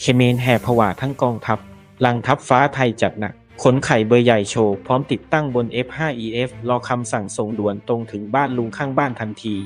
เคเมนแห่ผวาทั้งกองทัพ หลังทัพฟ้าไทยจัดหนัก ขนไข่เบอร์ใหญ่โชว์ พร้อมติดตั้งบน F5EF รอคำสั่งส่งด่วนตรงถึงบ้านลุงข้างบ้านทันที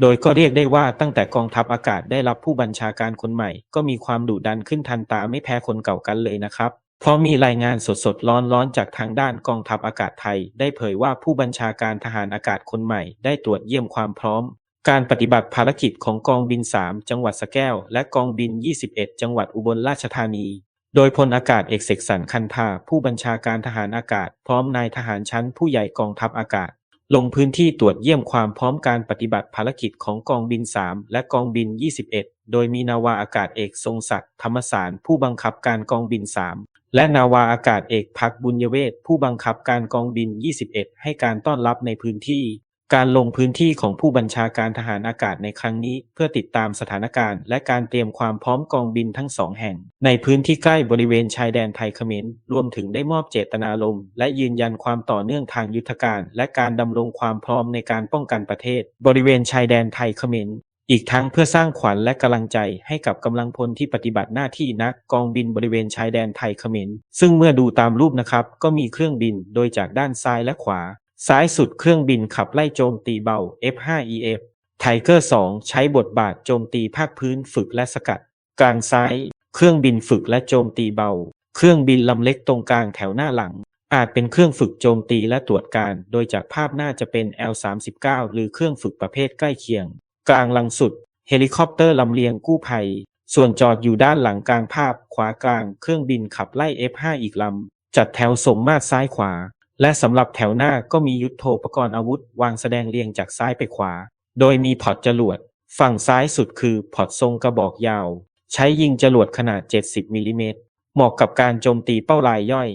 โดยก็เรียกได้ว่าตั้งแต่กองทัพอากาศได้รับผู้บัญชาการคนใหม่ ก็มีความดุดันขึ้นทันตาไม่แพ้คนเก่ากันเลยนะครับ เพราะมีรายงานสดๆร้อนๆจากทางด้านกองทัพอากาศไทย ได้เผยว่าผู้บัญชาการทหารอากาศคนใหม่ ได้ตรวจเยี่ยมความพร้อม การปฏิบัติภารกิจของกองบิน 3 จังหวัดสะแก้ว และกองบิน 21 จังหวัดอุบลราชธานี โดยพลอากาศเอกเสกสรรคันธาผู้บัญชาการทหารอากาศ พร้อมนายทหารชั้นผู้ใหญ่กองทัพอากาศ ลงพื้นที่ตรวจเยี่ยมความพร้อมการปฏิบัติภารกิจของกองบิน 3 และกองบิน 21 โดยมีนาวาอากาศเอกทรงศักดิ์ธรรมสารผู้บังคับการกองบิน 3 และนาวาอากาศเอกพักบุญยเวศผู้บังคับการกองบิน 21 ให้การต้อนรับในพื้นที่ การลงพื้นที่ของผู้บัญชาการทหารอากาศในครั้งนี้เพื่อติดตามสถานการณ์ และการเตรียมความพร้อมกองบินทั้งสองแห่ง ในพื้นที่ใกล้บริเวณชายแดนไทยเขมรรวมถึงได้มอบเจตนารมณ์และยืนยันความต่อเนื่องทางยุทธการ และการดำรงความพร้อมในการป้องกันประเทศ บริเวณชายแดนไทยเขมรอีกทั้งเพื่อสร้างขวัญและกำลังใจให้กับกำลังพลที่ปฏิบัติหน้าที่นักกองบินบริเวณชายแดนไทยเขมรซึ่งเมื่อดูตามรูปนะครับ ก็มีเครื่องบินโดยจากด้านซ้ายและขวา ซ้ายสุดเครื่องบินขับไล่โจมตีเบา F5EF ไทเกอร์2ใช้บทบาทโจมตีภาคพื้นฝึกและสกัด กลางซ้าย เครื่องบินฝึกและโจมตีเบา เครื่องบินลำเล็กตรงกลางแถวหน้าหลัง อาจเป็นเครื่องฝึกโจมตีและตรวจการ โดยจากภาพน่าจะเป็น L39 หรือเครื่องฝึกประเภทใกล้เคียง กลางหลังสุด เฮลิคอปเตอร์ลำเลียงกู้ภัย ส่วนจอดอยู่ด้านหลังกลางภาพ ขวากลาง เครื่องบินขับไล่ F5 อีกลำจัดแถวสมมาตรซ้ายขวา และสำหรับแถวหน้าก็มียุทโธปกรณ์อาวุธวางแสดงเรียงจากซ้ายไปขวา โดยมีพอร์ตจรวด ฝั่งซ้ายสุดคือพอตทรงกระบอกยาว ใช้ยิงจรวดขนาด 70มิลลิเมตรเหมาะกับการโจมตีเป้ารายย่อย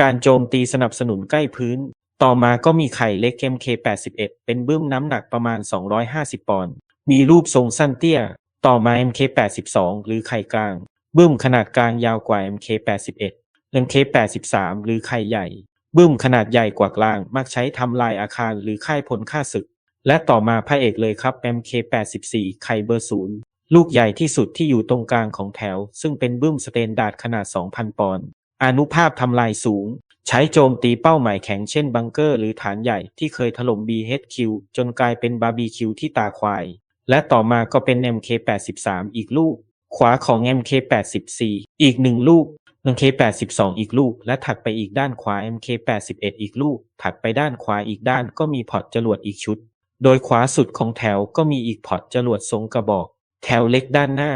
การโจมตีสนับสนุนใกล้พื้น ต่อมาก็มีไข่เล็ก MK81 เป็นบึ้มน้ำหนักประมาณ 250 ปอนด์ มีรูปทรงสั้นเตี้ย ต่อมา MK82 หรือไข่กลางบึ้มขนาดกลางยาวกว่า MK81 MK83 หรือไข่ใหญ่ บึ้มขนาดใหญ่กว่ากลาง มักใช้ทำลายอาคารหรือค่ายพลฆ่าศึก และต่อมาพระเอกเลยครับ MK84 ไข่เบอร์ศูนย์ลูกใหญ่ที่สุดที่อยู่ตรงกลางของแถว ซึ่งเป็นบึ้มสเตนดาร์ดขนาด 2,000 ปอนด์อนุภาพทำลายสูง ใช้โจมตีเป้าหมายแข็งเช่นบังเกอร์หรือฐานใหญ่ที่เคยถล่ม BHQ จนกลายเป็นบาร์บีคิวที่ตาควาย และต่อมาก็เป็น MK83 อีกลูก ขวาของ MK84 อีกหนึ่งลูก MK82 อีกลูก และถัดไปอีกด้านขวา MK81 อีกลูก ถัดไปด้านขวาอีกด้านก็มีพอร์ตจรวดอีกชุด โดยขวาสุดของแถวก็มีอีกพอร์ตจรวดทรงกระบอก แถวเล็กด้านหน้า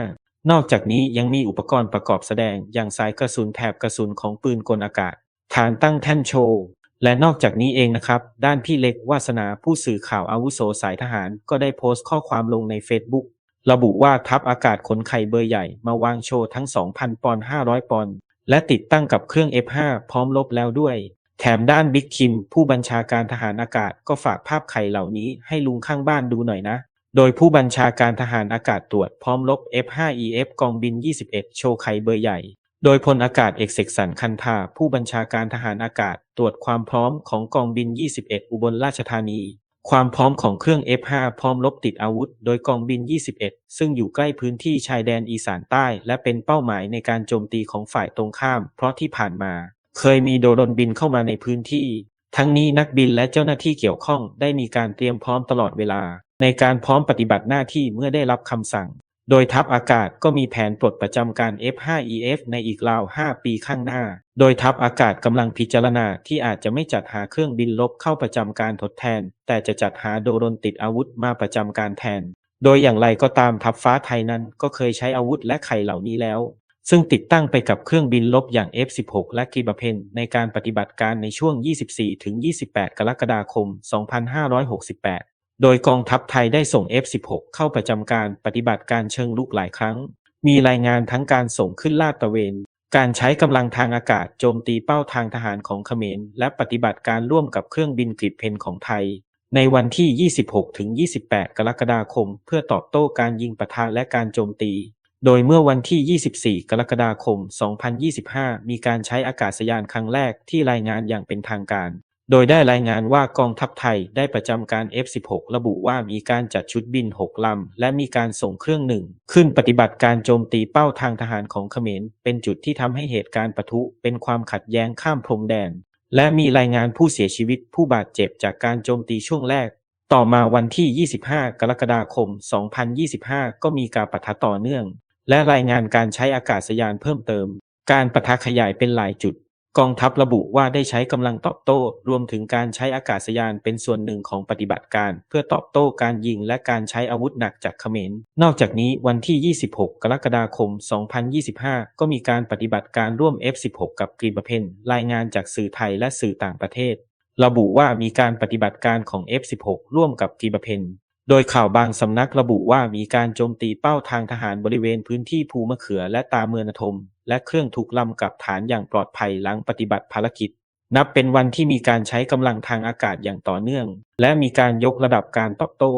นอกจากนี้ยังมีอุปกรณ์ประกอบแสดง อย่างสายกระสุนแถบกระสุนของปืนกลอากาศ ฐานตั้งแท่นโชว์ และนอกจากนี้เองนะครับ ด้านพี่เล็กวาสนาผู้สื่อข่าวอาวุโสสายทหาร ก็ได้โพสต์ข้อความลงใน Facebook ระบุว่าทัพอากาศขนไข่เบอร์ใหญ่มาวางโชว์ทั้ง 2,000 ปอนด์ 500 ปอนด์ และติดตั้งกับเครื่อง F5 พร้อมลบแล้วด้วย แถมด้านบิ๊กคิม ผู้บัญชาการทหารอากาศก็ฝากภาพไข่เหล่านี้ให้ลุงข้างบ้านดูหน่อยนะ โดยผู้บัญชาการทหารอากาศตรวจพร้อมลบ F5EF กองบิน 21 โชว์ไข่เบอร์ใหญ่ โดยพลอากาศเอกเสกสรรคันธาผู้บัญชาการทหารอากาศตรวจความพร้อมของกองบิน 21 อุบลราชธานี ความพร้อมของเครื่อง F5 พร้อมลบติดอาวุธ โดยกองบิน 21 ซึ่งอยู่ใกล้พื้นที่ชายแดนอีสานใต้ และเป็นเป้าหมายในการโจมตีของฝ่ายตรงข้าม เพราะที่ผ่านมา เคยมีโดรนบินเข้ามาในพื้นที่ ทั้งนี้นักบินและเจ้าหน้าที่เกี่ยวข้องได้มีการเตรียมพร้อมตลอดเวลา ในการพร้อมปฏิบัติหน้าที่เมื่อได้รับคำสั่ง โดยทัพอากาศก็มีแผนปลดประจำการ F5EF ในอีกราว 5 ปีข้างหน้า โดยทัพอากาศกำลังพิจารณาที่อาจจะไม่จัดหาเครื่องบินลบเข้าประจำการทดแทน แต่จะจัดหาโดรนติดอาวุธมาประจำการแทน โดยอย่างไรก็ตามทัพฟ้าไทยนั้นก็เคยใช้อาวุธและไข่เหล่านี้แล้ว ซึ่งติดตั้งไปกับเครื่องบินลบอย่าง F16 และกีบเพนในการปฏิบัติการในช่วง 24-28 กรกฎาคม 2568 โดยกองทัพไทยได้ส่ง F16 เข้าประจำการปฏิบัติการเชิงลุกหลายครั้ง มีรายงานทั้งการส่งขึ้นลาดตระเวน การใช้กำลังทางอากาศโจมตีเป้าทางทหารของเขมร และปฏิบัติการร่วมกับเครื่องบินกริดเพนของไทย ในวันที่ 26-28 กรกฎาคม เพื่อตอบโต้การยิงปะทะและการโจมตี โดยเมื่อวันที่ 24 กรกฎาคม 2025 มีการใช้อากาศยานครั้งแรกที่รายงานอย่างเป็นทางการ โดยได้รายงานว่ากองทัพไทยได้ประจำการ F-16 ระบุว่ามีการจัดชุดบิน 6 ลำ และมีการส่งเครื่องหนึ่ง ขึ้นปฏิบัติการโจมตีเป้าทางทหารของเขมร เป็นจุดที่ทำให้เหตุการณ์ปะทุเป็นความขัดแย้งข้ามพรมแดน และมีรายงานผู้เสียชีวิตผู้บาดเจ็บจากการโจมตีช่วงแรก ต่อมาวันที่ 25 กรกฎาคม 2025 ก็มีการปะทะต่อเนื่อง และรายงานการใช้อากาศยานเพิ่มเติม การปะทะขยายเป็นหลายจุด กองทัพระบุว่าได้ใช้กำลังตอบโต้ รวมถึงการใช้อากาศยานเป็นส่วนหนึ่งของปฏิบัติการ เพื่อตอบโต้การยิงและการใช้อาวุธหนักจากเขมร นอกจากนี้วันที่ 26 กรกฎาคม 2025 ก็มีการปฏิบัติการร่วม F16 กับกรีบเพนรายงานจากสื่อไทยและสื่อต่างประเทศ ระบุว่ามีการปฏิบัติการของ F16 ร่วมกับกรีบเพนโดยข่าวบางสำนักระบุว่ามีการโจมตีเป้าทางทหารบริเวณพื้นที่ภูมะเขือและตาเมืองนทม และเครื่องถูกลำกลับฐานอย่างปลอดภัยหลังปฏิบัติภารกิจ นับเป็นวันที่มีการใช้กำลังทางอากาศอย่างต่อเนื่อง และมีการยกระดับการตอบโต้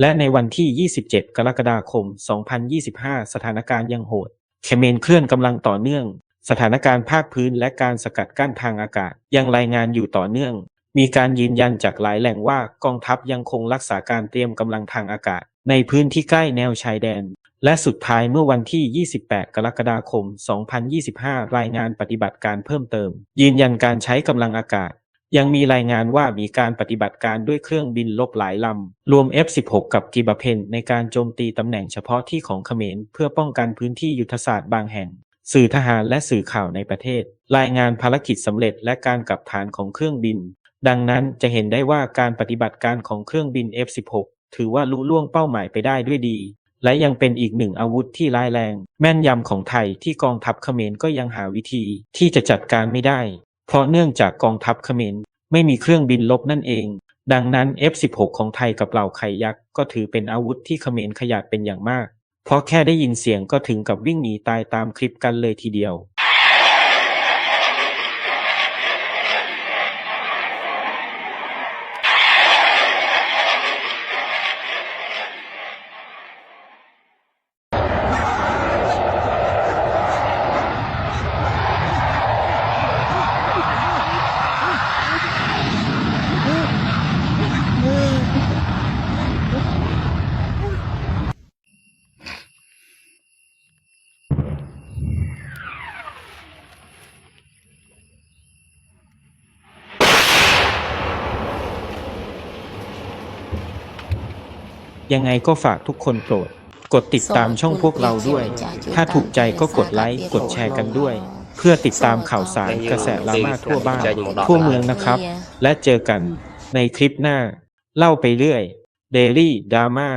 และในวันที่ 27 กรกฎาคม 2025 สถานการณ์ยังโหดเคเมนเคลื่อนกำลังต่อเนื่อง สถานการณ์ภาคพื้นและการสกัดกั้นทางอากาศยังรายงานอยู่ต่อเนื่อง มีการยืนยันจากหลายแหล่งว่ากองทัพยังคงรักษาการเตรียมกำลังทางอากาศ ในพื้นที่ใกล้แนวชายแดน และสุดท้ายเมื่อวันที่ 28 กรกฎาคม 2025 รายงานปฏิบัติการเพิ่มเติม ยืนยันการใช้กำลังอากาศ ยังมีรายงานว่ามีการปฏิบัติการด้วยเครื่องบินลบหลายลำ รวม F-16 กับกีบาเพนในการโจมตีตำแหน่งเฉพาะที่ของเขมร เพื่อป้องกันพื้นที่ยุทธศาสตร์บางแห่ง สื่อทหารและสื่อข่าวในประเทศ รายงานภารกิจสำเร็จและการกลับฐานของเครื่องบินดังนั้นจะเห็นได้ว่าการปฏิบัติการของเครื่องบิน F-16 ถือว่าลุล่วงเป้าหมายไปได้ด้วยดี และยังเป็นอีกหนึ่งอาวุธที่ร้ายแรง แม่นยำของไทยที่กองทัพเขมรก็ยังหาวิธี ที่จะจัดการไม่ได้ เพราะเนื่องจากกองทัพเขมรไม่มีเครื่องบินลบนั่นเอง ดังนั้น F16 ของไทยกับเหล่าไขยักษ์ก็ถือเป็นอาวุธที่เขมรขยาดเป็นอย่างมาก เพราะแค่ได้ยินเสียงก็ถึงกับวิ่งหนีตายตามคลิปกันเลยทีเดียว ยังไงก็ฝากทุกคนโปรด กดติดตามช่องพวกเราด้วย ถ้าถูกใจก็กดไลค์ กดแชร์กันด้วย เพื่อติดตามข่าวสารกระแสดราม่าทั่วบ้าน ทั่วเมืองนะครับ และเจอกันในคลิปหน้า เล่าไปเรื่อย Daily Drama